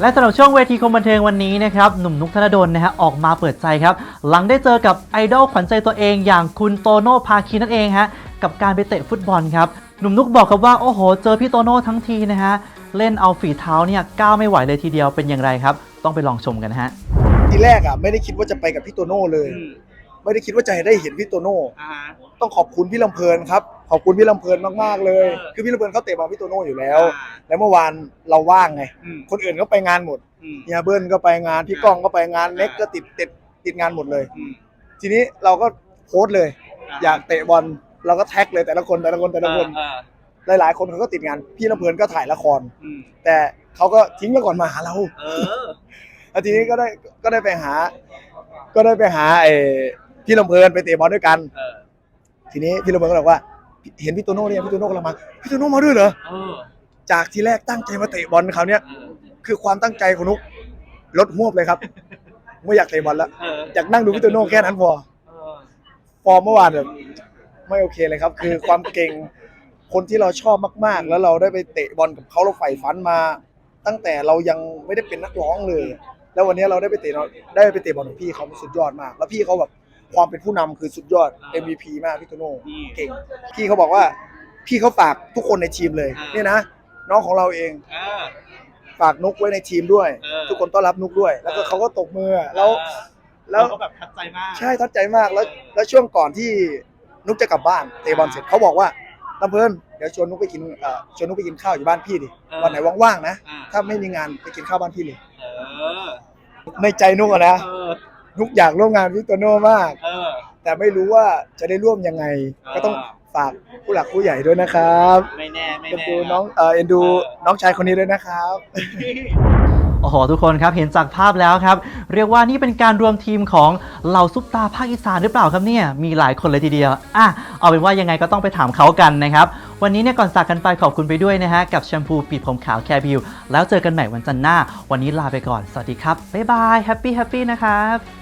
และสำหรับช่วงเวทีคมบันเทิงวันนี้นะครับหนุ่มนุกธนดลนะฮะออกมาเปิดใจครับ หลังได้เจอกับไอดอลขวัญใจตัวเองอย่างคุณโตโน่พาคีนั่นเองฮะกับการไปเตะฟุตบอลครับหนุ่มนุกบอกกับว่าโอ้โห เจอพี่โตโน่ทั้งทีนะฮะเล่นเอาฝีเท้าเนี่ยก้าวไม่ไหวเลยทีเดียวเป็นอย่างไรครับ ต้องไปลองชมกันนะฮะทีแรกอะไม่ได้คิดว่าจะไปกับพี่โตโน่เลยอืมไม่ได้คิดว่าจะได้เห็นพี่โตโน่ อ่าฮะ ต้องขอบคุณพี่ลำเพลินครับขอบคุณพี่ลำเพลินมากๆเลย เออคือพี่ลำเพลินเขาเตะบอลพี่โตโน่อยู่แล้ว อ่าแล้วเมื่อวานเราว่างไง อืม คนอื่นก็ไปงานหมดอืม เฮียเบิ้ลก็ไปงานพี่ก้องก็ไปงานเน็กก็ติดติดติดงานหมดเลย อืม ทีนี้เราก็โพสต์เลย อ่า อยากเตะบอลเราก็แท็กเลยแต่ละคนแต่ละคนแต่ละคนเออหลาย ๆ คนเขาก็ติดงานพี่ลำเพลินก็ถ่ายละคร อืมแต่เขาก็ทิ้งไปก่อนมาหาเรา เออ แล้วทีนี้ก็ได้ก็ได้ไปหา ก็ได้ไปหาไอ้พี่ลำเพลินไปเตะบอลด้วยกัน เออ ทีนี้พี่ลำเพลินก็บอกว่า เห็นพี่โตโน่เนี่ยพี่โตโน่กำลังมาพี่โตโน่มาด้วยเหรอเออจากทีแรกตั้งใจมาเตะบอลคราวเนี้ยเออคือความตั้งใจของนุกลดหวบเลยครับ ไม่อยากเตะบอลแล้วเอออยากนั่งดูพี่โตโน่แค่นั้นพอ เออฟอร์มเมื่อวานแบบไม่โอเคเลยครับ คือความเก่งคนที่เราชอบมาก ๆ แล้วเราได้ไปเตะบอลกับเขาเราใฝ่ฝันมา ตั้งแต่เรายังไม่ได้เป็นนักร้องเลย แล้ววันนี้เราได้ไปเตะได้ไปเตะบอลกับพี่เขาสุดยอดมาก แล้วพี่เขาแบบ ความเป็นผู้นำคือสุดยอด MVP มากพี่โตโน่เก่ง พี่เขาบอกว่าพี่เขาฝากทุกคนในทีมเลยเนี่ยนะ น้องของเราเองเออ ฝากนุกไว้ในทีมด้วย เออทุกคนต้อนรับนุกด้วย แล้วก็เออ เขาก็ตบมือแล้วเออแล้วเราก็แบบทัดใจมากใช่ทัดใจมากแล้ว แล้วช่วงก่อนที่นุกจะกลับบ้านเตะบอลเสร็จเขาบอกว่าลำเพลินเดี๋ยวชวนนุกไปกินเอ่อชวนนุกไปกินข้าวอยู่บ้านพี่ดิเออวันไหนว่างๆนะอ่าถ้าไม่มีงานไปกินข้าวบ้านพี่เลยเออในใจนุกอะนะ เออ นุกอยากร่วมงานพี่โตโน่มาก เออ แต่ไม่รู้ว่าจะได้ร่วมยังไง อ่า ก็ต้องฝากผู้หลักผู้ใหญ่ด้วยนะครับไม่แน่ไม่เอ็นแน่ดูน้องเอ่อเอ็นดูเออน้องชายคนนี้ด้วยนะครับ โอ้โหทุกคนครับเห็นจากภาพแล้วครับ เรียกว่านี่เป็นการรวมทีมของเหล่าซุปตาภาคอีสานหรือเปล่าครับเนี่ยมีหลายคนเลยทีเดียวอะเอาเป็นว่ายังไงก็ต้องไปถามเขากันนะครับ วันนี้เนี่ยก่อนจากกันไปขอบคุณไปด้วยนะฮะกับแชมพูปิดผมขาวแคร์บิวแล้วเจอกันใหม่วันจันทร์หน้า วันนี้ลาไปก่อนสวัสดีครับบ๊ายบายแฮปปี้แฮปปี้นะครับ